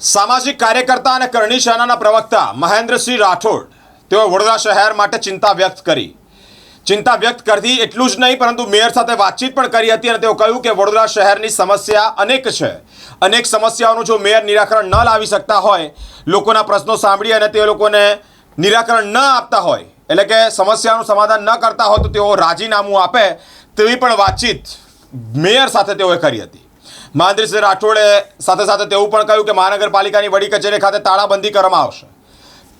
સામાજિક કાર્યકર્તા અને કરણી સેનાના પ્રવક્તા મહેન્દ્રસિંહ રાઠોડ તેઓ વડોદરા શહેર માટે ચિંતા વ્યક્ત કરી. ચિંતા વ્યક્ત કરતી એટલું જ નહીં, પરંતુ મેયર સાથે વાતચીત પણ કરી હતી અને તેઓ કહ્યું કે વડોદરા શહેરની સમસ્યા અનેક છે. અનેક સમસ્યાઓનું જો મેયર નિરાકરણ ન લાવી શકતા હોય, લોકોના પ્રશ્નો સાંભળી અને તે લોકોને નિરાકરણ ન આપતા હોય, એટલે કે સમસ્યાનું સમાધાન ન કરતા હોય તો તેઓ રાજીનામું આપે તેવી પણ વાતચીત મેયર સાથે તેઓએ કરી હતી. મહેન્દ્રસિંહ રાઠોડે સાથે સાથે તેવું પણ કહ્યું કે મહાનગરપાલિકાની વડી કચેરી ખાતે તાળાબંધી કરવામાં આવશે.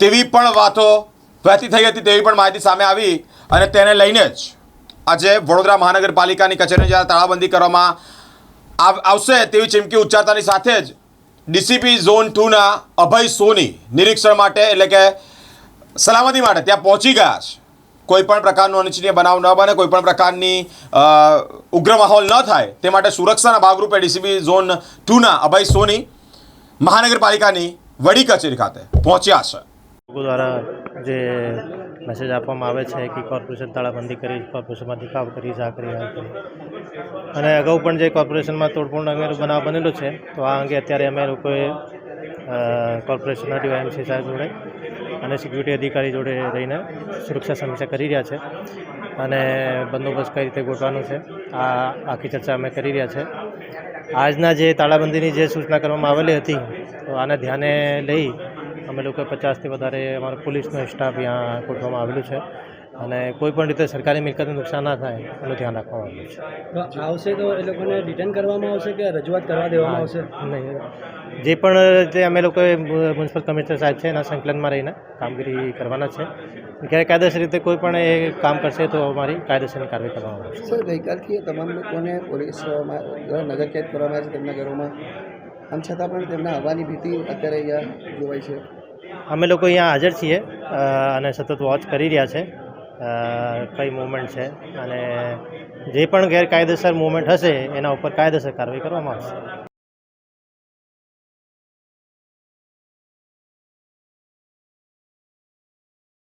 તેવી પણ વાતો વહેતી થઈ હતી, તેવી પણ માહિતી સામે આવી અને તેને લઈને જ આજે વડોદરા મહાનગરપાલિકાની કચેરીને જ્યારે તાળાબંધી કરવામાં આવ- આવશે તેવી ચીમકી ઉચ્ચારતાની સાથે જ ડીસીપી ઝોન ટુના અભય સોની નિરીક્ષણ માટે એટલે કે સલામતી માટે ત્યાં પહોંચી ગયા છે. કોઈ પણ પ્રકારનો અનિચ્છનીય બનાવ ન બને કોઈ પણ પ્રકારની ઉગ્ર માહોલ ન થાય, તે માટે સુરક્ષાના ભાગરૂપે ડીસીબી ઝોન ટુના અભય સોની મહાનગરપાલિકાની વડી કચેરી ખાતે પહોંચ્યા છે. દ્વારા જે મેસેજ આપવામાં આવે છે કે કોર્પોરેશન તાળાબંધી કરી કોર્પોરેશનમાં દેખાવ કરી આ કરી, આ અને અગાઉ પણ જે કોર્પોરેશનમાં તોડફોડ અંગે બનાવ બનેલો છે, તો આ અંગે અત્યારે અમે લોકોએ કોર્પોરેશનના ડીવાયએમસી સાહેબ જોડે અને સિક્યુરિટી અધિકારી જોડે રહીને સુરક્ષા સમીક્ષા કરી રહ્યા છે. અને બંદોબસ્ત કઈ રીતે ગોઠવાનું છે, આ આખી ચર્ચા અમે કરી રહ્યા છે. આજના જે તાળાબંધીની જે સૂચના કરવામાં આવેલી હતી, તો આને ધ્યાને લઈ અમે લોકો પચાસથી વધારે અમારો પોલીસનો સ્ટાફ અહીંયા ગોઠવવામાં આવેલું છે. અને કોઈ પણ રીતે સરકારી મિલકતને નુકસાન ના થાય એનું ધ્યાન રાખવામાં આવ્યું છે. તો આવશે તો એ લોકોને રિટર્ન કરવામાં આવશે કે રજૂઆત કરવા દેવામાં આવશે? નહીં. જે પણ જે અમે લોકોએ મ્યુનિસિપલ કમિશનર સાહેબ છે એના સંકલનમાં રહીને કામગીરી કરવાના છે. ગેરકાયદેસર રીતે કોઈ પણ એ કામ કરશે તો અમારી કાયદેસરની કાર્યવાહી કરવામાં આવશે. સર ગઈકાલથી તમામ લોકોને પોલીસમાં નગર નજર કેદ કરવામાં આવે છે તેમના ઘરોમાં. આમ છતાં પણ તેમના આવવાની ભીતિ અત્યારે અહીંયા જોવાય છે. અમે લોકો અહીંયા હાજર છીએ અને સતત વોચ કરી રહ્યા છે. કઈ મુવમેન્ટ છે અને જે પણ ગેરકાયદેસર મુવમેન્ટ હશે, એના ઉપર કાયદેસર કાર્યવાહી કરવામાં આવશે.